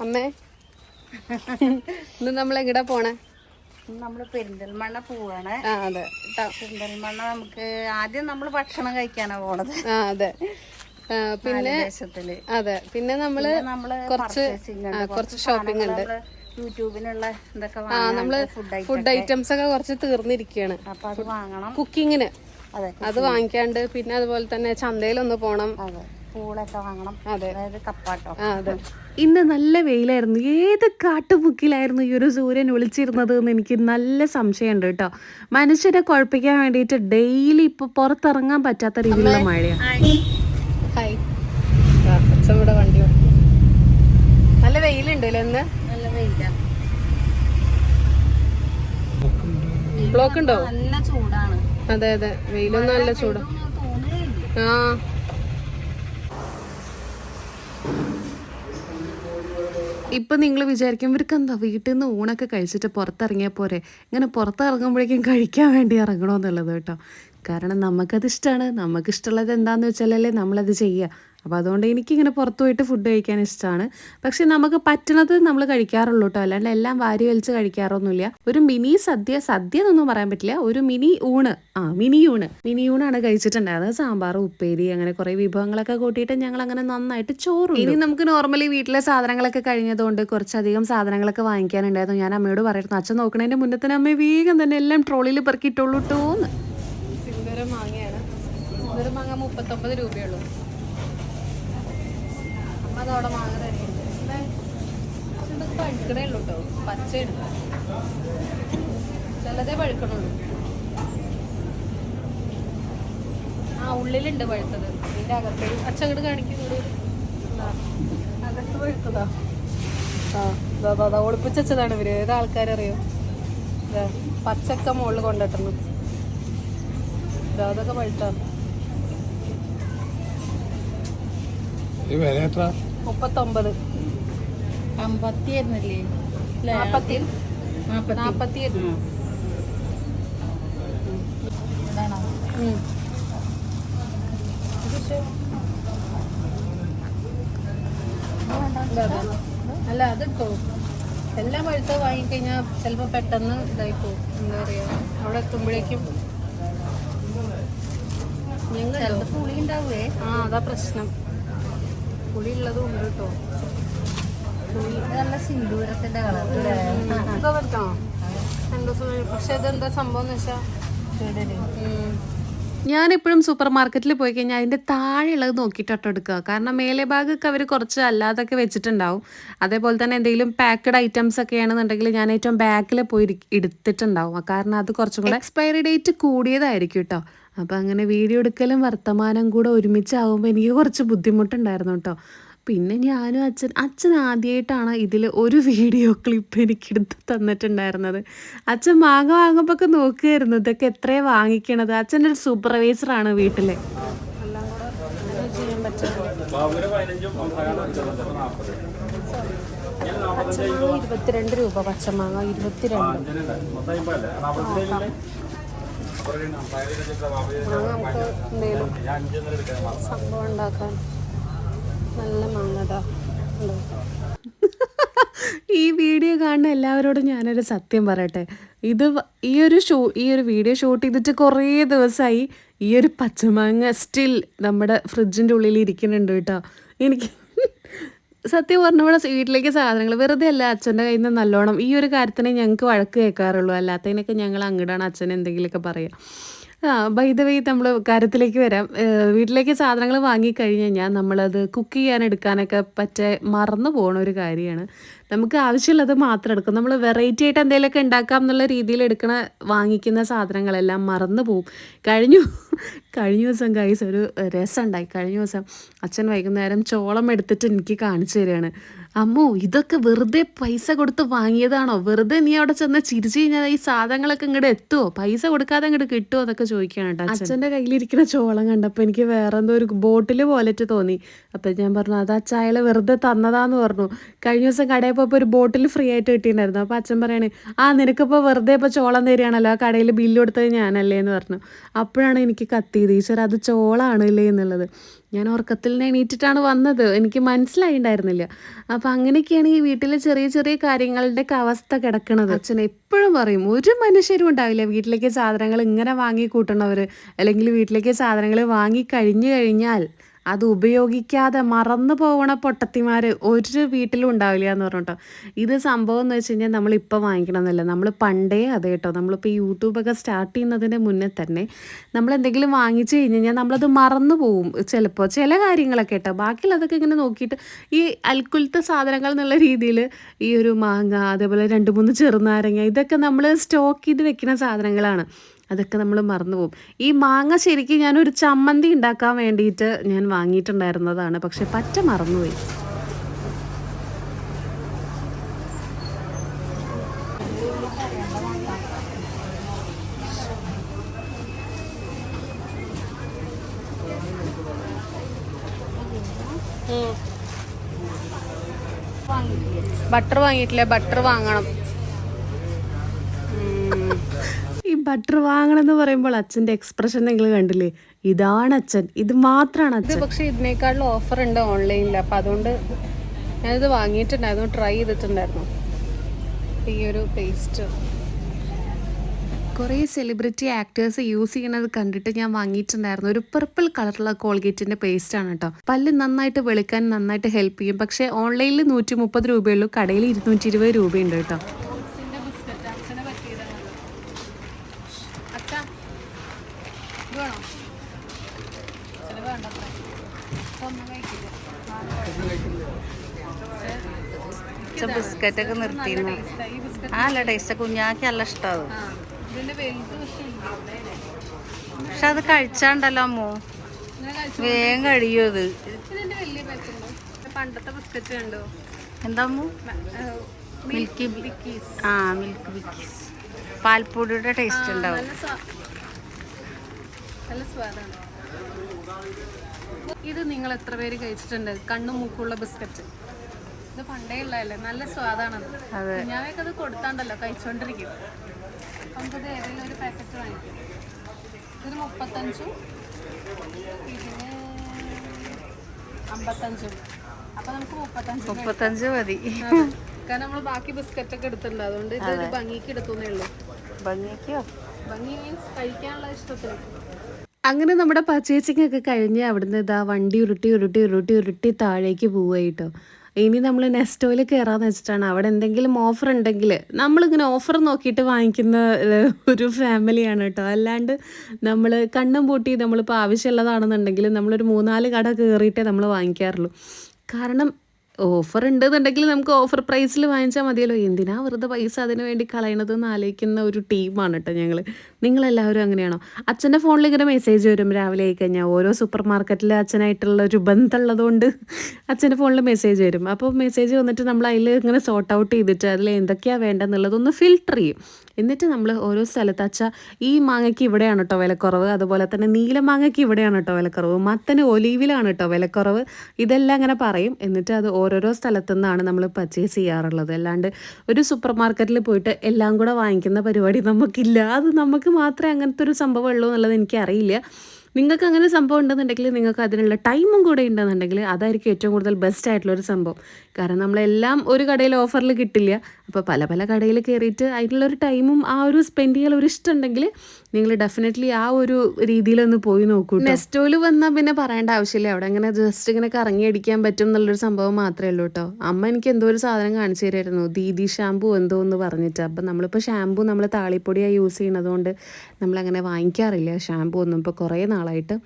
അമ്മേ. ഇന്ന് നമ്മൾ എങ്ങടാ പോണേ? നമ്മൾ പെരിന്തൽമണ്ണ പോവാണ്. ആ അതെ. ട്ട- പെരിന്തൽമണ്ണ നമുക്ക് ആദ്യം നമ്മൾ ഭക്ഷണം കഴിക്കാനാ പോണത്. ആ അതെ. പിന്നെ അതെ. പിന്നെ നമ്മൾ കുറച്ച്. കുറച്ച് ഷോപ്പിംഗ് ഉണ്ട്. യൂട്യൂബിനുള്ള ഇതൊക്കെ ആ നമ്മൾ ഫുഡ് ഐറ്റംസ് ഒക്കെ. കുറച്ച് തീർന്നിരിക്കുകയാണ് അപ്പൊ അത് വാങ്ങണം. കുക്കിങ്ങിന് അതെ വാങ്ങിക്കാണ്ട് പിന്നെ അതുപോലെ തന്നെ ചന്തയിലൊന്ന് പോണം. പൂളൊക്കെ വാങ്ങണം. അതായത് കപ്പാട്ടോ. ഇന്ന് നല്ല വെയിലായിരുന്നു. ഏത് കാട്ടുമുക്കിലായിരുന്നു ഈ ഒരു സൂര്യൻ ഒളിച്ചിരുന്നത് എന്ന് എനിക്ക് നല്ല സംശയമുണ്ട് കേട്ടോ. മനുഷ്യരെ കുഴപ്പിക്കാൻ വേണ്ടിയിട്ട് ഡെയിലി ഇപ്പൊ പുറത്തിറങ്ങാൻ പറ്റാത്ത രീതിയിലുള്ള മഴയാണ് വണ്ടി നല്ല വെയിലുണ്ട് അല്ലേ ഇന്ന്? നല്ല ബ്ലോക്ക് ഉണ്ടോ? നല്ല ചൂടാണ്. അതെ അതെ. വെയിലൊന്നും നല്ല ചൂടാ. ആ. ഇപ്പൊ നിങ്ങൾ വിചാരിക്കും ഇവർക്ക് എന്താ വീട്ടിൽ നിന്ന് ഊണൊക്കെ കഴിച്ചിട്ട് പുറത്തിറങ്ങിയാൽ പോരെ? ഇങ്ങനെ പുറത്തിറങ്ങുമ്പോഴേക്കും കഴിക്കാൻ വേണ്ടി ഇറങ്ങണമെന്നുള്ളത് കേട്ടോ. കാരണം നമുക്കത് ഇഷ്ടമാണ് നമുക്കിഷ്ടമുള്ളത് എന്താണെന്ന് വെച്ചാലല്ലേ നമ്മളത് ചെയ്യുക അപ്പോൾ അതുകൊണ്ട് എനിക്കിങ്ങനെ പുറത്തു പോയിട്ട് ഫുഡ് കഴിക്കാൻ ഇഷ്ടമാണ് പക്ഷെ നമുക്ക് പറ്റണത് നമ്മൾ കഴിക്കാറുള്ളൂ കേട്ടോ അല്ലാണ്ട് എല്ലാം വാരി വലിച്ച് കഴിക്കാറൊന്നുമില്ല. ഒരു മിനി സദ്യ സദ്യ എന്നൊന്നും പറയാൻ പറ്റില്ല. ഒരു മിനി ഊണ്. ആ മിനി ഊണ്. മിനി ഊണാണ് കഴിച്ചിട്ടുണ്ടായത് സാമ്പാർ ഉപ്പേരി അങ്ങനെ കുറേ വിഭവങ്ങളൊക്കെ കൂട്ടിയിട്ട് ഞങ്ങൾ അങ്ങനെ നന്നായിട്ട് ചോറ് ഇനി നമുക്ക് നോർമലി വീട്ടിലെ സാധനങ്ങളൊക്കെ കഴിഞ്ഞതുകൊണ്ട് കുറച്ചധികം സാധനങ്ങളൊക്കെ വാങ്ങിക്കാനുണ്ടായിരുന്നു. ഞാൻ അമ്മയോട് പറയുന്നു അച്ഛൻ നോക്കണതിന്റെ മുന്നേ തന്നെ അമ്മ വേഗം തന്നെ എല്ലാം ട്രോളിയിൽ പെറുക്കിയിട്ടുള്ളൂ ടോന്ന് സിന്ദൂരം മാങ്ങയാണ്. സിന്ദൂരം മാങ്ങ മുപ്പത്തൊമ്പത് രൂപയുള്ളൂ അതവിടെ മാങ്ങ തരുന്നുണ്ട്? പക്ഷെ പഴുക്കണേ ഉള്ളൂ കേട്ടോ പച്ചയാണ് ചിലതേ പഴുക്കണുള്ളൂ. ആ ഉള്ളിലുണ്ട് പഴുത്തത്. ഇതിന്റെ അകത്ത്. അച്ഛൻ അങ്ങോട്ട് കാണിക്കുന്നത് അകത്ത് പഴുത്തതാ. ആ അതാ ഒളിപ്പിച്ചതാണ് ഇവർ. ഏത് ആൾക്കാരറിയോ? പച്ചക്ക മുകളിൽ കൊണ്ടിട്ടുന്നു അതൊക്കെ പഴുത്താണ് ഇത് വില എത്ര? മുപ്പത്തൊമ്പത്. അമ്പത്തി ആയിരുന്നില്ലേ നാപ്പത്തി നാപ്പത്തി ഇതാണോ? അല്ല അതിട്ടോ? എല്ലാം പഴുത്ത വാങ്ങിക്കഴിഞ്ഞാൽ ചിലപ്പോൾ പെട്ടെന്ന് ഇതായി പോകും. എന്താ പറയാ? അവിടെ എത്തുമ്പോഴേക്കും ഞങ്ങൾ പുളി ഉണ്ടാവേ ആ അതാ പ്രശ്നം. പുളി ഉള്ളതും ഉണ്ട് കേട്ടോ നല്ല സിന്ദൂരത്തിന്റെ കളർ പക്ഷെ ഇതെന്താ സംഭവം എന്ന് വെച്ചാൽ ഞാനെപ്പോഴും സൂപ്പർ മാർക്കറ്റിൽ പോയി കഴിഞ്ഞാൽ അതിന്റെ താഴെയുള്ളത് നോക്കിയിട്ടോ എടുക്കുക. കാരണം മേലെ ഭാഗമൊക്കെ അവർ കുറച്ച് അല്ലാതൊക്കെ വെച്ചിട്ടുണ്ടാവും. അതേപോലെ തന്നെ എന്തെങ്കിലും പാക്കഡ് ഐറ്റംസ് ഒക്കെ ആണെന്നുണ്ടെങ്കിൽ ഞാൻ ഏറ്റവും ബാക്കിൽ പോയി എടുത്തിട്ടുണ്ടാവും. കാരണം അത് കുറച്ചും കൂടെ എക്സ്പയറി ഡേറ്റ് കൂടിയതായിരിക്കും കേട്ടോ. അപ്പോൾ അങ്ങനെ വീഡിയോ എടുക്കലും വർത്തമാനം കൂടെ ഒരുമിച്ചാവുമ്പോൾ എനിക്ക് കുറച്ച് ബുദ്ധിമുട്ടുണ്ടായിരുന്നു കേട്ടോ. പിന്നെ ഞാനും അച്ഛൻ അച്ഛൻ ആദ്യമായിട്ടാണ് ഇതിൽ ഒരു വീഡിയോ ക്ലിപ്പ് എനിക്ക് എടുത്ത് തന്നിട്ടുണ്ടായിരുന്നത്. അച്ഛൻ മാങ്ങ വാങ്ങുമ്പോൾ ഒക്കെ നോക്കുകയായിരുന്നു ഇതൊക്കെ എത്രയാണ് വാങ്ങിക്കണത്? അച്ഛന്റെ ഒരു സൂപ്പർവൈസറാണ് വീട്ടിലെ. പച്ചമാങ്ങ ഇരുപത്തിരണ്ട് രൂപ പച്ചമാങ്ങ ഇരുപത്തിരണ്ട്. ഈ വീഡിയോ കാണുന്ന എല്ലാവരോടും ഞാനൊരു സത്യം പറയട്ടെ. ഇത് ഈ ഒരു ഷൂ ഈ ഒരു വീഡിയോ ഷൂട്ട് ചെയ്തിട്ട് കുറേ ദിവസമായി ഈ ഒരു പച്ചമാങ്ങ സ്റ്റിൽ നമ്മുടെ ഫ്രിഡ്ജിന്റെ ഉള്ളിൽ ഇരിക്കുന്നുണ്ട് കേട്ടോ. എനിക്ക് സത്യം പറഞ്ഞ ഇവിടെ വീട്ടിലേക്ക് സാധനങ്ങൾ വെറുതെ അല്ല അച്ഛന്റെ കയ്യിൽ നിന്ന് നല്ലോണം ഈ ഒരു കാര്യത്തിനെ ഞങ്ങൾക്ക് വഴക്ക് കേൾക്കാറുള്ളൂ. അല്ലാത്തതിനൊക്കെ ഞങ്ങൾ അങ്ങോട്ടാണ് അച്ഛൻ എന്തെങ്കിലുമൊക്കെ പറയുക ആ ബൈ നമ്മൾ കാര്യത്തിലേക്ക് വരാം. വീട്ടിലേക്ക് സാധനങ്ങൾ വാങ്ങിക്കഴിഞ്ഞ് കഴിഞ്ഞാൽ നമ്മളത് കുക്ക് ചെയ്യാൻ എടുക്കാനൊക്കെ പറ്റേ മറന്നു പോണ ഒരു കാര്യമാണ്. നമുക്ക് ആവശ്യമുള്ളത് മാത്രം എടുക്കും. നമ്മൾ വെറൈറ്റി ആയിട്ട് എന്തെങ്കിലുമൊക്കെ ഉണ്ടാക്കാം എന്നുള്ള രീതിയിൽ എടുക്കണ വാങ്ങിക്കുന്ന സാധനങ്ങളെല്ലാം മറന്നു പോവും. കഴിഞ്ഞു കഴിഞ്ഞ ദിവസം കൈസ് ഒരു രസമുണ്ടായി. കഴിഞ്ഞ ദിവസം അച്ഛൻ വൈകുന്നേരം ചോളം എടുത്തിട്ട് എനിക്ക് കാണിച്ചു തരികയാണ്. അമ്മോ ഇതൊക്കെ വെറുതെ പൈസ കൊടുത്ത് വാങ്ങിയതാണോ? വെറുതെ നീ അവിടെ ചെന്ന് ചിരിച്ചു കഴിഞ്ഞാൽ ഈ സാധനങ്ങളൊക്കെ ഇങ്ങോട്ട് എത്തുമോ പൈസ കൊടുക്കാതെ ഇങ്ങോട്ട് കിട്ടുമോ എന്നൊക്കെ ചോദിക്കുകയാണ് കേട്ടോ അച്ഛന്റെ കയ്യിലിരിക്കുന്ന ചോളം കണ്ടപ്പോൾ എനിക്ക് വേറെ എന്തോ ഒരു ബോട്ടിൽ പോലെറ്റ് തോന്നി. അപ്പം ഞാൻ പറഞ്ഞു അത് അച്ചായാലെ വെറുതെ തന്നതാന്ന് പറഞ്ഞു. കഴിഞ്ഞ ദിവസം കടയിൽ പോയപ്പോൾ ഒരു ബോട്ടിൽ ഫ്രീ ആയിട്ട് കിട്ടിയിട്ടുണ്ടായിരുന്നു. അപ്പോൾ അച്ഛൻ പറയണേ ആ നിനക്കിപ്പോൾ വെറുതെ ഇപ്പോൾ ചോളം തരികയാണല്ലോ? ആ കടയിൽ ബില്ല് കൊടുത്തത് ഞാനല്ലേ? എന്ന് പറഞ്ഞു. അപ്പോഴാണ് എനിക്ക് കത്തിയത് ഈശ്വര അത് ചോളാണ് അല്ലേ? എന്നുള്ളത്. ഞാൻ ഉറക്കത്തിൽ നിന്ന് എണീറ്റിട്ടാണ് വന്നത്. എനിക്ക് മനസ്സിലായിണ്ടായിരുന്നില്ല. അപ്പം അങ്ങനെയൊക്കെയാണ് ഈ വീട്ടിലെ ചെറിയ ചെറിയ കാര്യങ്ങളുടെ അവസ്ഥ കിടക്കണത്. അച്ഛൻ എപ്പോഴും പറയും ഒരു മനുഷ്യരും ഉണ്ടാവില്ല. വീട്ടിലേക്ക് സാധനങ്ങൾ ഇങ്ങനെ വാങ്ങി കൂട്ടണവർ അല്ലെങ്കിൽ വീട്ടിലേക്ക് സാധനങ്ങൾ വാങ്ങി കഴിഞ്ഞു കഴിഞ്ഞാൽ അത് ഉപയോഗിക്കാതെ മറന്നു പോകണ പൊട്ടത്തിമാർ ഒരു വീട്ടിലും ഉണ്ടാവില്ല എന്ന് പറഞ്ഞിട്ടോ. ഇത് സംഭവം എന്ന് വെച്ച് കഴിഞ്ഞാൽ നമ്മളിപ്പോൾ വാങ്ങിക്കണമെന്നല്ല നമ്മൾ പണ്ടേ അതെ കേട്ടോ നമ്മളിപ്പോൾ യൂട്യൂബൊക്കെ സ്റ്റാർട്ട് ചെയ്യുന്നതിന് മുന്നേ തന്നെ നമ്മൾ എന്തെങ്കിലും വാങ്ങിച്ചു കഴിഞ്ഞ് കഴിഞ്ഞാൽ നമ്മളത് മറന്നു പോവും. ചിലപ്പോൾ ചില കാര്യങ്ങളൊക്കെ കേട്ടോ ബാക്കിയുള്ളതൊക്കെ ഇങ്ങനെ നോക്കിയിട്ട് ഈ അൽക്കുലത്തെ സാധനങ്ങൾ എന്നുള്ള രീതിയിൽ ഈ ഒരു മാങ്ങ അതേപോലെ രണ്ട് മൂന്ന് ചെറുനാരങ്ങ ഇതൊക്കെ നമ്മൾ സ്റ്റോക്ക് ചെയ്ത് വെക്കുന്ന സാധനങ്ങളാണ്. അതൊക്കെ നമ്മൾ മറന്നുപോകും. ഈ മാങ്ങ ശരിക്കും ഞാനൊരു ചമ്മന്തി ഉണ്ടാക്കാൻ വേണ്ടിയിട്ട് ഞാൻ വാങ്ങിയിട്ടുണ്ടായിരുന്നതാണ്. പക്ഷെ പറ്റ മറന്നുപോയി. ബട്ടർ വാങ്ങിയിട്ടില്ല? ബട്ടർ വാങ്ങണം ഈ ബട്ടർ വാങ്ങണം എന്ന് പറയുമ്പോൾ അച്ഛന്റെ എക്സ്പ്രഷൻ നിങ്ങൾ കണ്ടില്ലേ? ഇതാണ് അച്ഛൻ. ഇത് മാത്രമാണ് അച്ഛൻ. പക്ഷെ ഇതിനേക്കാളും ഓഫർ ഉണ്ട് ഓൺലൈനിൽ അപ്പം അതുകൊണ്ട് ഞാനിത് വാങ്ങിയിട്ടുണ്ടായിരുന്നു. ട്രൈ ചെയ്തിട്ടുണ്ടായിരുന്നു. ഈ ഒരു പേസ്റ്റ് കുറേ സെലിബ്രിറ്റി ആക്ടേഴ്സ് യൂസ് ചെയ്യുന്നത് കണ്ടിട്ട് ഞാൻ വാങ്ങിയിട്ടുണ്ടായിരുന്നു. ഒരു പർപ്പിൾ കളറുള്ള കോൾഗേറ്റിന്റെ പേസ്റ്റ് ആണ് കേട്ടോ പല്ല് നന്നായിട്ട് വെളുക്കാൻ നന്നായിട്ട് ഹെൽപ്പ് ചെയ്യും. പക്ഷേ ഓൺലൈനിൽ നൂറ്റി മുപ്പത് രൂപയുള്ളൂ. കടയിൽ ഇരുന്നൂറ്റി ഇരുപത് രൂപയുണ്ട് കേട്ടോ ബിസ്ക്കറ്റ് അച്ഛനെ പറ്റിയതാണ് അച്ഛ ഇത് വേണോ അച്ഛന് വേണ്ടത്ര ഇപ്പൊ ഒന്നും കഴിക്കില്ല ബിസ്ക്കറ്റ് ഒക്കെ നിർത്തിയിരുന്നു. ആ അല്ല ടേസ്റ്റ് കുഞ്ഞാക്ക് നല്ല ഇഷ്ടമാവും പക്ഷേ അത് കഴിച്ചാണ്ടല്ലോ അമ്മോ. വേഗം കഴിയും അത്. പണ്ടത്തെ കണ്ടോ എന്താ മിൽക്കി ആ മിൽക്ക് ബിക്കീസ് പാൽപ്പൊടിയുടെ ടേസ്റ്റ് ഉണ്ടാവും. നല്ല സ്വാദാണ് ഇത് നിങ്ങൾ എത്ര പേര് കഴിച്ചിട്ടുണ്ട്? കണ്ണും മൂക്കുള്ള ബിസ്ക്കറ്റ്. ഇത് പണ്ടേ ഉള്ളതല്ലേ? നല്ല സ്വാദാണത്. ഞാനൊക്കെ അത് കൊടുത്താണ്ടല്ലോ കഴിച്ചോണ്ടിരിക്കും. നമുക്കത് ഏതെങ്കിലും ഒരു പാക്കറ്റ് വാങ്ങിക്കും. ഇതിന് മുപ്പത്തഞ്ചും ഇതിന് അമ്പത്തഞ്ചും. അപ്പൊ നമുക്ക് മുപ്പത്തഞ്ച് മുപ്പത്തഞ്ച് മതി. കാരണം നമ്മൾ ബാക്കി ബിസ്ക്കറ്റ് ഒക്കെ എടുത്തിട്ടുണ്ട് അതുകൊണ്ട് ഇത് ഒരു ഭംഗിക്ക് എടുത്തുന്നേ ഉള്ളൂ. ഭംഗിക്കോ ഭംഗി മീൻസ് കഴിക്കാനുള്ള ഇഷ്ടത്തിന്. അങ്ങനെ നമ്മുടെ പച്ചേച്ചിങ്ങൊക്കെ ഒക്കെ കഴിഞ്ഞ് അവിടുന്ന് ഇതാ വണ്ടി ഉരുട്ടി ഉരുട്ടി ഉരുട്ടി ഉരുട്ടി താഴേക്ക് പോവായിട്ടോ ഇനി നമ്മൾ നെസ്റ്റോയിൽ കയറാന്ന് വെച്ചിട്ടാണ്. അവിടെ എന്തെങ്കിലും ഓഫർ ഉണ്ടെങ്കിൽ നമ്മളിങ്ങനെ ഓഫർ നോക്കിയിട്ട് വാങ്ങിക്കുന്ന ഒരു ഫാമിലിയാണ് കേട്ടോ. അല്ലാണ്ട് നമ്മൾ കണ്ണും പൂട്ടി നമ്മളിപ്പോൾ ആവശ്യമുള്ളതാണെന്നുണ്ടെങ്കിൽ നമ്മളൊരു മൂന്നാൽ കട കയറിയിട്ടേ നമ്മൾ വാങ്ങിക്കാറുള്ളൂ. കാരണം ഓഫർ ഉണ്ടെന്നുണ്ടെങ്കിൽ നമുക്ക് ഓഫർ പ്രൈസിൽ വാങ്ങിച്ചാൽ മതിയല്ലോ. എന്തിനാ വെറുതെ പൈസ അതിന് വേണ്ടി കളയണത് എന്ന് ആലോചിക്കുന്ന ഒരു ടീമാണ് കേട്ടോ ഞങ്ങൾ നിങ്ങളെല്ലാവരും അങ്ങനെയാണോ? അച്ഛന്റെ ഫോണിൽ ഇങ്ങനെ മെസ്സേജ് വരും. രാവിലെ ആയി കഴിഞ്ഞാൽ ഓരോ സൂപ്പർ മാർക്കറ്റിൽ അച്ഛനായിട്ടുള്ള ഒരു ബന്ധമുള്ളതുകൊണ്ട് അച്ഛന്റെ ഫോണിൽ മെസ്സേജ് വരും. അപ്പോൾ മെസ്സേജ് വന്നിട്ട് നമ്മൾ അതിൽ ഇങ്ങനെ സോർട്ട് ഔട്ട് ചെയ്തിട്ട് അതിൽ എന്തൊക്കെയാണ് വേണ്ടതെന്നുള്ളതൊന്ന് ഫിൽട്ടർ ചെയ്യും. എന്നിട്ട് നമ്മൾ ഓരോ സ്ഥലത്ത് അച്ഛാ ഈ മാങ്ങയ്ക്ക് ഇവിടെയാണ് കേട്ടോ വിലക്കുറവ്. അതുപോലെ തന്നെ നീലമാങ്ങയ്ക്ക് ഇവിടെയാണ് കേട്ടോ വിലക്കുറവ്. മത്തന് ഒലീവിലാണ് കേട്ടോ വിലക്കുറവ്. ഇതെല്ലാം അങ്ങനെ പറയും. എന്നിട്ട് അത് ഓരോരോ സ്ഥലത്തു നിന്നാണ് നമ്മൾ പർച്ചേസ് ചെയ്യാറുള്ളത്. അല്ലാണ്ട് ഒരു സൂപ്പർ മാർക്കറ്റിൽ പോയിട്ട് എല്ലാം കൂടെ വാങ്ങിക്കുന്ന പരിപാടി നമുക്കില്ല. അത് നമുക്ക് മാത്രമേ അങ്ങനത്തെ ഒരു സംഭവമുള്ളൂ എന്നുള്ളത് എനിക്കറിയില്ല. നിങ്ങൾക്ക് അങ്ങനെ സംഭവം ഉണ്ടെന്നുണ്ടെങ്കിൽ നിങ്ങൾക്ക് അതിനുള്ള ടൈമും കൂടെ ഉണ്ടെന്നുണ്ടെങ്കിൽ അതായിരിക്കും ഏറ്റവും കൂടുതൽ ബെസ്റ്റ് ആയിട്ടുള്ള ഒരു സംഭവം. കാരണം നമ്മളെല്ലാം ഒരു കടയിൽ ഓഫറിൽ കിട്ടില്ല. അപ്പോൾ പല പല കടയിൽ കയറിയിട്ട് അതിനുള്ളൊരു ടൈമും ആ ഒരു സ്പെൻഡ് ചെയ്യാൻ ഒരു ഇഷ്ടം ഉണ്ടെങ്കിൽ നിങ്ങൾ ഡെഫിനറ്റ്ലി ആ ഒരു രീതിയിലൊന്ന് പോയി നോക്കൂ നെസ്റ്റോയിൽ വന്നാൽ പിന്നെ പറയേണ്ട ആവശ്യമില്ല. അവിടെ അങ്ങനെ ജസ്റ്റ് ഇങ്ങനെ കറങ്ങി അടിക്കാൻ പറ്റും എന്നുള്ളൊരു സംഭവം മാത്രമേ ഉള്ളൂ കേട്ടോ അമ്മ എനിക്ക് എന്തോ ഒരു സാധനം കാണിച്ചു തരായിരുന്നു. ദീദി ഷാമ്പു എന്തോ എന്ന് പറഞ്ഞിട്ട്. അപ്പം നമ്മളിപ്പോൾ ഷാമ്പു നമ്മൾ താളിപ്പൊടിയായി യൂസ് ചെയ്യണത് കൊണ്ട് നമ്മളങ്ങനെ വാങ്ങിക്കാറില്ല ഷാമ്പു ഒന്നും ഇപ്പോൾ കുറേ നാളായിട്ട്.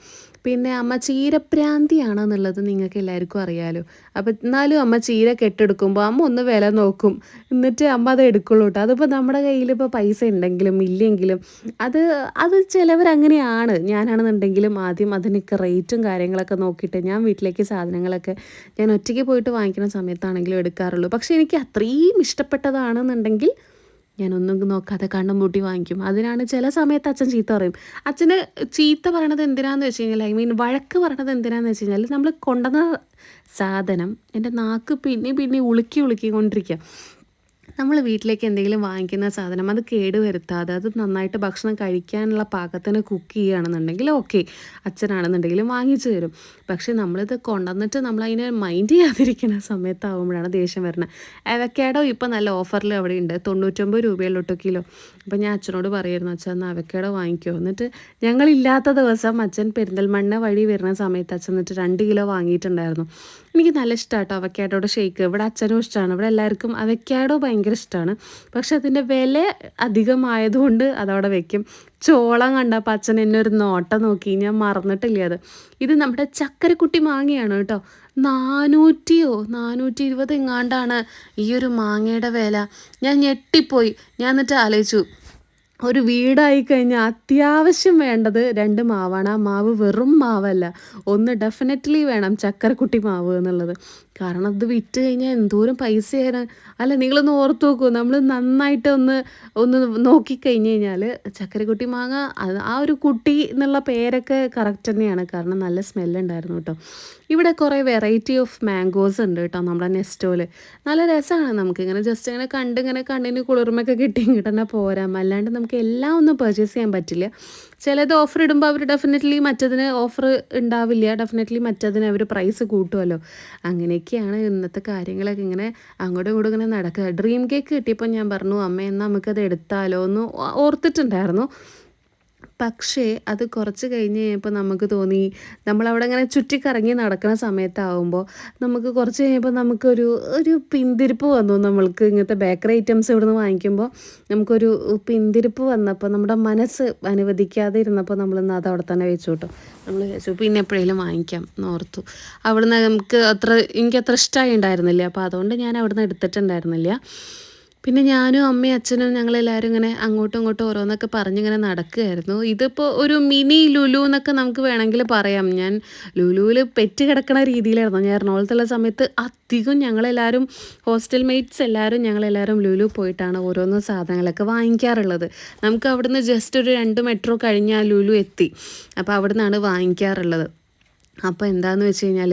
പിന്നെ അമ്മ ചീരപ്രാന്തിയാണെന്നുള്ളത് നിങ്ങൾക്ക് എല്ലാവർക്കും അറിയാലോ. അപ്പം എന്നാലും അമ്മ ചീര കെട്ടെടുക്കുമ്പോൾ അമ്മ ഒന്ന് വില നോക്കും. എന്നിട്ട് അമ്മ അത് എടുക്കുള്ളൂ കേട്ടോ അതിപ്പോൾ നമ്മുടെ കയ്യിൽ ഇപ്പോൾ പൈസ ഉണ്ടെങ്കിലും ഇല്ലെങ്കിലും അത് അത് ചിലവരങ്ങനെയാണ്. ഞാനാണെന്നുണ്ടെങ്കിലും ആദ്യം അതിനൊക്കെ റേറ്റും കാര്യങ്ങളൊക്കെ നോക്കിയിട്ട് ഞാൻ വീട്ടിലേക്ക് സാധനങ്ങളൊക്കെ ഞാൻ ഒറ്റയ്ക്ക് പോയിട്ട് വാങ്ങിക്കുന്ന സമയത്താണെങ്കിലും എടുക്കാറുള്ളൂ. പക്ഷേ എനിക്ക് അത്രയും ഇഷ്ടപ്പെട്ടതാണെന്നുണ്ടെങ്കിൽ ഞാനൊന്നും നോക്കാതെ കണ്ണും പൂട്ടി വാങ്ങിക്കും. അതിനാണ് ചില സമയത്ത് അച്ഛൻ ചീത്ത പറയും. അച്ഛന് ചീത്ത പറയണത് എന്തിനാന്ന് വെച്ച് കഴിഞ്ഞാൽ ഐ മീൻ വഴക്ക് പറയണത് എന്തിനാന്ന് വെച്ച് കഴിഞ്ഞാൽ നമ്മൾ കൊണ്ടുവന്ന സാധനം എന്റെ നാക്ക് പിന്നെ പിന്നെ ഉളുക്കി ഉളുക്കി കൊണ്ടിരിക്കുക നമ്മൾ വീട്ടിലേക്ക് എന്തെങ്കിലും വാങ്ങിക്കുന്ന സാധനം അത് കേടുവരുത്താതെ അത് നന്നായിട്ട് ഭക്ഷണം കഴിക്കാനുള്ള പാകത്തിന് കുക്ക് ചെയ്യുകയാണെന്നുണ്ടെങ്കിൽ ഓക്കെ അച്ഛനാണെന്നുണ്ടെങ്കിലും വാങ്ങിച്ചു തരും. പക്ഷേ നമ്മളിത് കൊണ്ടുവന്നിട്ട് നമ്മൾ അതിനെ മൈൻഡ് ചെയ്യാതിരിക്കുന്ന സമയത്താവുമ്പോഴാണ് ദേഷ്യം വരുന്നത്. അവക്കാഡോ ഇപ്പോൾ നല്ല ഓഫറിൽ അവിടെ ഉണ്ട് തൊണ്ണൂറ്റൊമ്പത് രൂപയുള്ളൂ കിലോ അപ്പോൾ ഞാൻ അച്ഛനോട് പറയുമായിരുന്നു അച്ഛൻ എന്നാൽ അവക്കേടെ വാങ്ങിക്കോ. എന്നിട്ട് ഞങ്ങളില്ലാത്ത ദിവസം അച്ഛൻ പെരിന്തൽമണ്ണ വഴി വരുന്ന സമയത്ത് അച്ഛൻ എന്നിട്ട് രണ്ട് കിലോ വാങ്ങിയിട്ടുണ്ടായിരുന്നു. എനിക്ക് നല്ല ഇഷ്ടമാണ് കേട്ടോ അവക്കാഡോയുടെ ഷേക്ക്. ഇവിടെ അച്ഛനും ഇഷ്ടമാണ് ഇവിടെ എല്ലാവർക്കും അവക്കേടോ ഭയങ്കര ഇഷ്ടമാണ് പക്ഷെ അതിന്റെ വില അധികമായതുകൊണ്ട് അതവിടെ വെക്കും. ചോളം കണ്ടപ്പോൾ അച്ഛൻ എന്നെ ഒരു നോട്ടം നോക്കി. ഞാൻ മറന്നിട്ടില്ല അത്. ഇത് നമ്മുടെ ചക്കരക്കുട്ടി മാങ്ങയാണ് കേട്ടോ. നാനൂറ്റിയോ നാനൂറ്റി ഇരുപത് എങ്ങാണ്ടാണ് ഈ ഒരു മാങ്ങയുടെ വില. ഞാൻ ഞെട്ടിപ്പോയി. ഞാൻ എന്നിട്ട് ആലോചിച്ചു. ഒരു വീടായി കഴിഞ്ഞാൽ അത്യാവശ്യം വേണ്ടത് രണ്ട് മാവാണ്. ആ മാവ് വെറും മാവല്ല. ഒന്ന് ഡെഫിനറ്റ്ലി വേണം ചക്കരക്കുട്ടി മാവ് എന്നുള്ളത്. കാരണം അത് വിറ്റ് കഴിഞ്ഞാൽ എന്തോരം പൈസയാണ്. അല്ല നിങ്ങളൊന്ന് ഓർത്ത് നോക്കൂ. നമ്മൾ നന്നായിട്ട് ഒന്ന് ഒന്ന് നോക്കിക്കഴിഞ്ഞ് കഴിഞ്ഞാൽ ചക്കരക്കുട്ടി മാങ്ങ ആ ഒരു കുട്ടി എന്നുള്ള പേരൊക്കെ കറക്റ്റ് തന്നെയാണ്. കാരണം നല്ല സ്മെല്ലുണ്ടായിരുന്നു കേട്ടോ. ഇവിടെ കുറേ വെറൈറ്റി ഓഫ് മാംഗോസ് ഉണ്ട് കേട്ടോ നമ്മുടെ നെസ്റ്റോൽ. നല്ല രസമാണ് നമുക്ക്. ഇങ്ങനെ ജസ്റ്റ് ഇങ്ങനെ കണ്ടിങ്ങനെ കണ്ണിന് കുളിർമയൊക്കെ കിട്ടി ഇങ്ങോട്ട് തന്നെ പോരാം. അല്ലാണ്ട് നമുക്ക് എല്ലാം ഒന്നും പർച്ചേസ് ചെയ്യാൻ പറ്റില്ല. ചിലത് ഓഫർ ഇടുമ്പോൾ അവർ ഡെഫിനറ്റ്ലി മറ്റതിന് ഓഫർ ഉണ്ടാവില്ല ഡെഫിനറ്റ്ലി മറ്റതിന് അവർ പ്രൈസ് കൂട്ടുമല്ലോ അങ്ങനെയൊക്കെയാണ് ഇന്നത്തെ കാര്യങ്ങളൊക്കെ ഇങ്ങനെ അങ്ങോട്ടും ഇങ്ങോട്ടും ഇങ്ങനെ നടക്കുക. ഡ്രീം കേക്ക് കിട്ടിയപ്പോൾ ഞാൻ പറഞ്ഞു അമ്മ എന്നാൽ നമുക്കത് എടുത്താലോ എന്ന് ഓർത്തിട്ടുണ്ടായിരുന്നു. പക്ഷേ അത് കുറച്ച് കഴിഞ്ഞ് കഴിഞ്ഞപ്പോൾ നമുക്ക് തോന്നി നമ്മളവിടെ ഇങ്ങനെ ചുറ്റിക്കറങ്ങി നടക്കുന്ന സമയത്താവുമ്പോൾ നമുക്ക് കുറച്ച് കഴിയുമ്പോൾ നമുക്കൊരു ഒരു പിന്തിരിപ്പ് വന്നു. നമ്മൾക്ക് ഇങ്ങനത്തെ ബേക്കറി ഐറ്റംസ് ഇവിടുന്ന് വാങ്ങിക്കുമ്പോൾ നമുക്കൊരു പിന്തിരിപ്പ് വന്നപ്പോൾ നമ്മുടെ മനസ്സ് അനുവദിക്കാതെ ഇരുന്നപ്പോൾ നമ്മളിന്ന് അത് അവിടെ തന്നെ വെച്ചു കേട്ടോ. നമ്മൾ വിചാരിച്ചു പിന്നെ എപ്പോഴേലും വാങ്ങിക്കാം എന്ന് ഓർത്തു. അവിടുന്ന് നമുക്ക് അത്ര എനിക്ക് അത്ര ഇഷ്ടമായി ഉണ്ടായിരുന്നില്ല. അപ്പോൾ അതുകൊണ്ട് ഞാൻ അവിടുന്ന് എടുത്തിട്ടുണ്ടായിരുന്നില്ല. പിന്നെ ഞാനും അമ്മയും അച്ഛനും ഞങ്ങളെല്ലാവരും ഇങ്ങനെ അങ്ങോട്ടും ഇങ്ങോട്ടും ഓരോന്നൊക്കെ പറഞ്ഞിങ്ങനെ നടക്കുകയായിരുന്നു. ഇതിപ്പോൾ ഒരു മിനി ലുലു എന്നൊക്കെ നമുക്ക് വേണമെങ്കിൽ പറയാം. ഞാൻ ലുലുവിൽ പെറ്റ് കിടക്കണ രീതിയിലായിരുന്നു. ഞാൻ എറണാകുളത്തുള്ള സമയത്ത് അധികം ഞങ്ങളെല്ലാവരും ഹോസ്റ്റൽ മേറ്റ്സ് എല്ലാവരും ഞങ്ങളെല്ലാവരും ലുലു പോയിട്ടാണ് ഓരോന്ന് സാധനങ്ങളൊക്കെ വാങ്ങിക്കാറുള്ളത്. നമുക്ക് അവിടുന്ന് ജസ്റ്റ് ഒരു രണ്ട് മെട്രോ കഴിഞ്ഞാൽ ലുലു എത്തി. അപ്പോൾ അവിടുന്നാണ് വാങ്ങിക്കാറുള്ളത്. അപ്പോൾ എന്താണെന്ന് വെച്ച് കഴിഞ്ഞാൽ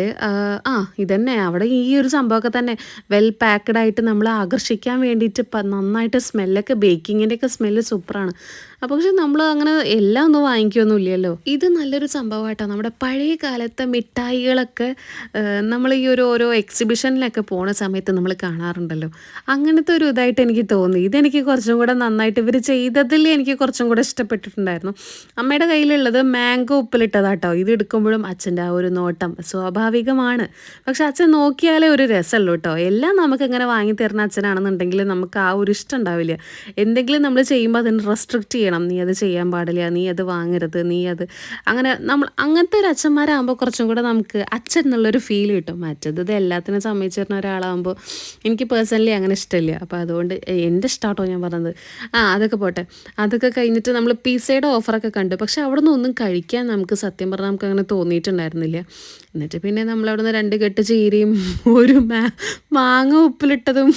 ആ ഇതന്നെ. അവിടെ ഈ ഒരു സംഭവമൊക്കെ തന്നെ. വെൽ പാക്ക്ഡ് ആയിട്ട് നമ്മൾ ആകർഷിക്കാൻ വേണ്ടിയിട്ട് നന്നായിട്ട് സ്മെല്ലൊക്കെ ബേക്കിങ്ങിന്റെയൊക്കെ സ്മെല്ല് സൂപ്പറാണ് അപ്പോൾ പക്ഷെ നമ്മൾ അങ്ങനെ എല്ലാം ഒന്നും വാങ്ങിക്കൊന്നുമില്ലല്ലോ. ഇത് നല്ലൊരു സംഭവമായിട്ടാണ് നമ്മുടെ പഴയ കാലത്തെ മിഠായികളൊക്കെ നമ്മൾ ഈ ഒരു ഓരോ എക്സിബിഷനിലൊക്കെ പോണ സമയത്ത് നമ്മൾ കാണാറുണ്ടല്ലോ. അങ്ങനത്തെ ഒരു ഇതായിട്ട് എനിക്ക് തോന്നി. ഇതെനിക്ക് കുറച്ചും കൂടെ നന്നായിട്ട് ഇവർ ചെയ്തതിൽ എനിക്ക് കുറച്ചും കൂടെ ഇഷ്ടപ്പെട്ടിട്ടുണ്ടായിരുന്നു. അമ്മയുടെ കയ്യിലുള്ളത് മാംഗോ ഉപ്പിലിട്ടതാട്ടോ. ഇത് എടുക്കുമ്പോഴും അച്ഛന്റെ ഒരു നോട്ടം. സ്വാഭാവികമാണ്. പക്ഷെ അച്ഛൻ നോക്കിയാലേ ഒരു രസമുള്ളൂ കേട്ടോ. എല്ലാം നമുക്ക് ഇങ്ങനെ വാങ്ങി തരുന്ന അച്ഛനാണെന്നുണ്ടെങ്കിൽ നമുക്ക് ആ ഒരു ഇഷ്ടം ഉണ്ടാവില്ല. എന്തെങ്കിലും നമ്മൾ ചെയ്യുമ്പോൾ അതിന് റെസ്ട്രിക്റ്റ് ചെയ്യണം. നീ അത് ചെയ്യാൻ പാടില്ല നീ അത് വാങ്ങരുത് നീ അത് അങ്ങനെ നമ്മൾ അങ്ങനത്തെ ഒരു അച്ഛന്മാരാകുമ്പോൾ കുറച്ചും കൂടെ നമുക്ക് അച്ഛൻ എന്നുള്ളൊരു ഫീൽ കിട്ടും. മറ്റത് ഇത് എല്ലാത്തിനും സമ്മതിച്ചു ഒരാളാകുമ്പോൾ എനിക്ക് പേഴ്സണലി അങ്ങനെ ഇഷ്ടമില്ല. അപ്പോൾ അതുകൊണ്ട് എന്റെ ഇഷ്ടമാട്ടോ ഞാൻ പറഞ്ഞത്. ആ അതൊക്കെ പോട്ടെ. അതൊക്കെ കഴിഞ്ഞിട്ട് നമ്മൾ പിസയുടെ ഓഫറൊക്കെ കണ്ടു. പക്ഷെ അവിടെ നിന്ന് ഒന്നും കഴിക്കാൻ നമുക്ക് സത്യം പറഞ്ഞാൽ നമുക്ക് അങ്ങനെ തോന്നിയിട്ടുണ്ടായിരുന്നില്ല എന്നിട്ട് പിന്നെ നിന്ന് രണ്ട് കെട്ട് ചീരയും ഒരു മാങ്ങ ഉപ്പിലിട്ടതും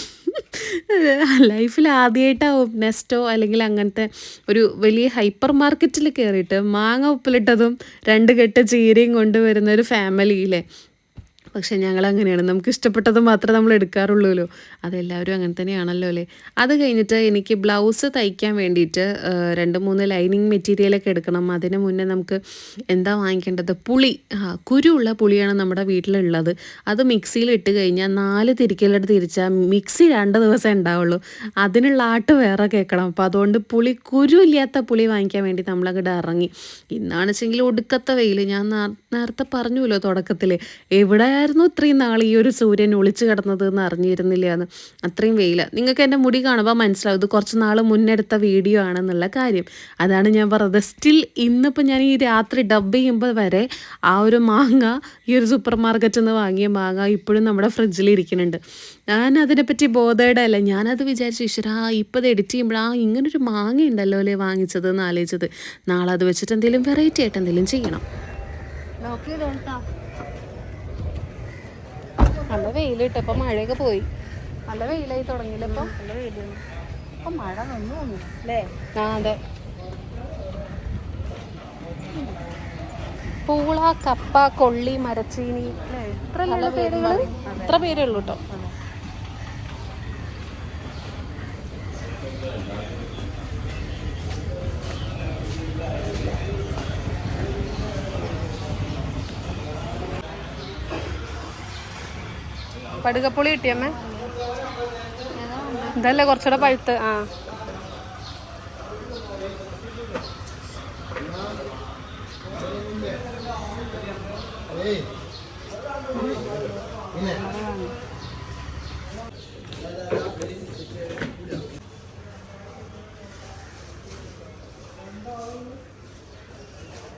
ലൈഫിൽ ആദ്യമായിട്ടാവും നെസ്റ്റോ അല്ലെങ്കിൽ അങ്ങനത്തെ ഒരു വലിയ ഹൈപ്പർ മാർക്കറ്റിൽ കയറിയിട്ട് മാങ്ങ ഉപ്പിലിട്ടതും രണ്ട് കെട്ട് ചീരയും കൊണ്ടുവരുന്ന ഒരു ഫാമിലിയിലെ പക്ഷെ ഞങ്ങൾ അങ്ങനെയാണ് നമുക്ക് ഇഷ്ടപ്പെട്ടത് മാത്രമേ നമ്മൾ എടുക്കാറുള്ളൂല്ലോ. അതെല്ലാവരും അങ്ങനെ തന്നെയാണല്ലോ അല്ലേ? അത് കഴിഞ്ഞിട്ട് എനിക്ക് ബ്ലൗസ് തയ്ക്കാൻ വേണ്ടിയിട്ട് രണ്ട് മൂന്ന് ലൈനിങ് മെറ്റീരിയലൊക്കെ എടുക്കണം. അതിന് മുന്നേ നമുക്ക് എന്താ വാങ്ങിക്കേണ്ടത്? പുളി. കുരുള്ള പുളിയാണ് നമ്മുടെ വീട്ടിലുള്ളത്. അത് മിക്സിയിൽ ഇട്ട് കഴിഞ്ഞാൽ നാല് തിരിക്കലെടുത്ത് തിരിച്ചാൽ മിക്സി രണ്ട് ദിവസം ഉണ്ടാവുള്ളൂ. അതിനുള്ള ആട്ട് വേറെ കേൾക്കണം. അപ്പോൾ അതുകൊണ്ട് പുളി കുരു ഇല്ലാത്ത പുളി വാങ്ങിക്കാൻ വേണ്ടി നമ്മളങ്ങോട്ട് ഇറങ്ങി. ഇന്നാണെച്ചെങ്കിൽ ഒടുക്കത്തെ വെയിൽ ഞാൻ നേരത്തെ പറഞ്ഞുല്ലോ തുടക്കത്തിൽ എവിടെയായിരുന്നു ഇത്രയും നാൾ ഈ ഒരു സൂര്യൻ ഒളിച്ചു കിടന്നത് എന്ന് അറിഞ്ഞിരുന്നില്ല എന്ന്. അത്രയും വെയില. നിങ്ങൾക്ക് എന്റെ മുടി കാണുമ്പോൾ മനസ്സിലാവും. ഇത് കുറച്ച് നാൾ മുന്നെടുത്ത വീഡിയോ ആണെന്നുള്ള കാര്യം. അതാണ് ഞാൻ പറഞ്ഞത്. സ്റ്റിൽ ഇന്നിപ്പോൾ ഞാൻ ഈ രാത്രി ഡബ് ചെയ്യുമ്പോൾ വരെ ആ ഒരു മാങ്ങ ഈ ഒരു സൂപ്പർ മാർക്കറ്റിൽ നിന്ന് വാങ്ങിയ മാങ്ങ ഇപ്പോഴും നമ്മുടെ ഫ്രിഡ്ജിൽ ഇരിക്കുന്നുണ്ട്. ഞാൻ അതിനെപ്പറ്റി ബോധയുടെ ഞാനത് വിചാരിച്ചു ഈശ്വര ഇപ്പോൾ ഇത് എഡിറ്റ് ചെയ്യുമ്പോൾ ആ ഇങ്ങനൊരു മാങ്ങ ഉണ്ടല്ലോ അല്ലേ വാങ്ങിച്ചത് എന്ന് ആലോചിച്ചത്. നാളെ അത് വെച്ചിട്ട് എന്തെങ്കിലും വെറൈറ്റി ആയിട്ട് എന്തെങ്കിലും ചെയ്യണം. ലോക്ക് ചെയ്തോട്ടാ നല്ല വെയിൽ ഇപ്പൊ മഴയൊക്കെ പോയി. നല്ല വെയിലായി തുടങ്ങിയില്ല ഇപ്പൊ? നല്ല വെയിലാണ് ഇപ്പൊ മഴ നിന്നു തോന്നുന്നു അല്ലേ? ആ അതെ. പൂള കപ്പ കൊള്ളി മരച്ചീനി. അല്ലേ? ഇത്ര പേരുകൾ ഇത്ര പേരേ ഉള്ളൂ കേട്ടോ പടുകപ്പുളി കിട്ടിയമ്മേ. ഇതല്ലേ കുറച്ചുകൂടെ പഴുത്ത്. ആ.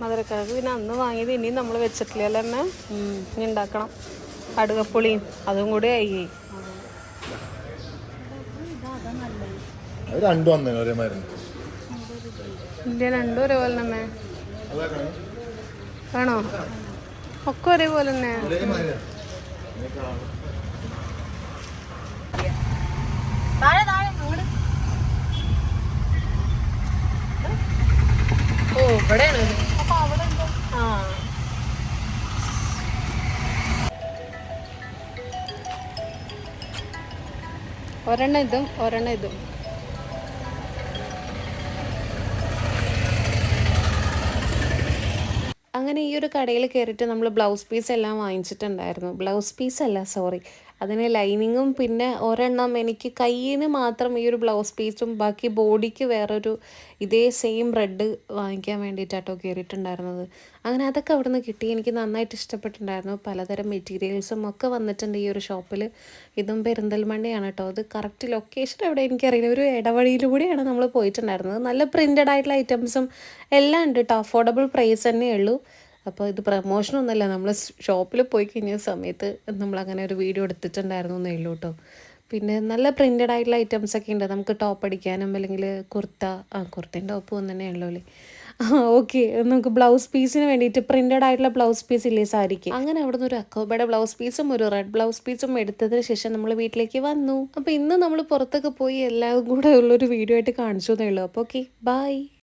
മധുരക്കിഴക്ക് പിന്നെ അന്ന് വാങ്ങിയത് ഇനിയും നമ്മൾ വെച്ചിട്ടില്ല അല്ലേ അമ്മ ഇനി ഉണ്ടാക്കണം. കടുകപ്പുളിയും അതും കൂടി ആയി ണോ രണ്ടും വന്നു ഒരേ മരുന്ന് ഇല്ല രണ്ടും ഒരേപോലെ തന്നെ. വേണോ ഒക്കെ ഒരേപോലെ തന്നെ. ഓ ഇവിടെയാണ് ഒരെണ്ണം ഇതും ഒരെണ്ണം ഇതും. അങ്ങനെ ഈ ഒരു കടയിൽ കയറിയിട്ട് നമ്മൾ ബ്ലൗസ് പീസ് എല്ലാം വാങ്ങിച്ചിട്ടുണ്ടായിരുന്നു. ബ്ലൗസ് പീസ് അല്ല സോറി. അതിന് ലൈനിങ്ങും പിന്നെ ഒരെണ്ണം എനിക്ക് കയ്യിന് മാത്രം ഈ ഒരു ബ്ലൗസ് പീസും ബാക്കി ബോഡിക്ക് വേറൊരു ഇതേ സെയിം റെഡ് വാങ്ങിക്കാൻ വേണ്ടിയിട്ടാട്ടോ കയറിയിട്ടുണ്ടായിരുന്നത് അങ്ങനെ അതൊക്കെ അവിടെ നിന്ന് കിട്ടി. എനിക്ക് നന്നായിട്ട് ഇഷ്ടപ്പെട്ടിട്ടുണ്ടായിരുന്നു. പലതരം മെറ്റീരിയൽസും ഒക്കെ വന്നിട്ടുണ്ട് ഈ ഒരു ഷോപ്പിൽ. ഇതും പെരിന്തൽമണ്ണയാണ് കേട്ടോ. അത് കറക്റ്റ് ലൊക്കേഷൻ എവിടെ എനിക്കറിയില്ല. ഒരു ഇടവഴിയിലൂടെയാണ് നമ്മൾ പോയിട്ടുണ്ടായിരുന്നത്. നല്ല പ്രിന്റഡ് ആയിട്ടുള്ള ഐറ്റംസും എല്ലാം ഉണ്ട് കേട്ടോ. അഫോർഡബിൾ പ്രൈസ് തന്നെ ഉള്ളൂ. അപ്പോൾ ഇത് പ്രമോഷനൊന്നുമല്ല നമ്മൾ ഷോപ്പിൽ പോയി കഴിഞ്ഞ സമയത്ത് നമ്മൾ അങ്ങനെ ഒരു വീഡിയോ എടുത്തിട്ടുണ്ടായിരുന്നു എന്നേ ഉള്ളൂ കേട്ടോ പിന്നെ നല്ല പ്രിന്റഡ് ആയിട്ടുള്ള ഐറ്റംസ് ഒക്കെ ഉണ്ട്. നമുക്ക് ടോപ്പ് അടിക്കാനും അല്ലെങ്കിൽ കുർത്ത. ആ കുർത്തയും ടോപ്പ് ഒന്ന് തന്നെ ഉള്ളൂ അല്ലേ? ഓക്കെ നമുക്ക് ബ്ലൗസ് പീസിന് വേണ്ടിയിട്ട് പ്രിന്റഡ് ആയിട്ടുള്ള ബ്ലൗസ് പീസ് ഇല്ലേ സാരിക്ക്? അങ്ങനെ അവിടെ നിന്ന് ഒരു അക്കോബയുടെ ബ്ലൗസ് പീസും ഒരു റെഡ് ബ്ലൗസ് പീസും എടുത്തതിന് ശേഷം നമ്മൾ വീട്ടിലേക്ക് വന്നു. അപ്പോൾ ഇന്ന് നമ്മൾ പുറത്തൊക്കെ പോയി എല്ലാവരും കൂടെ ഉള്ളൊരു വീഡിയോ ആയിട്ട് കാണിച്ചു എന്നേ ഉള്ളൂ. അപ്പോൾ ഓക്കെ ബൈ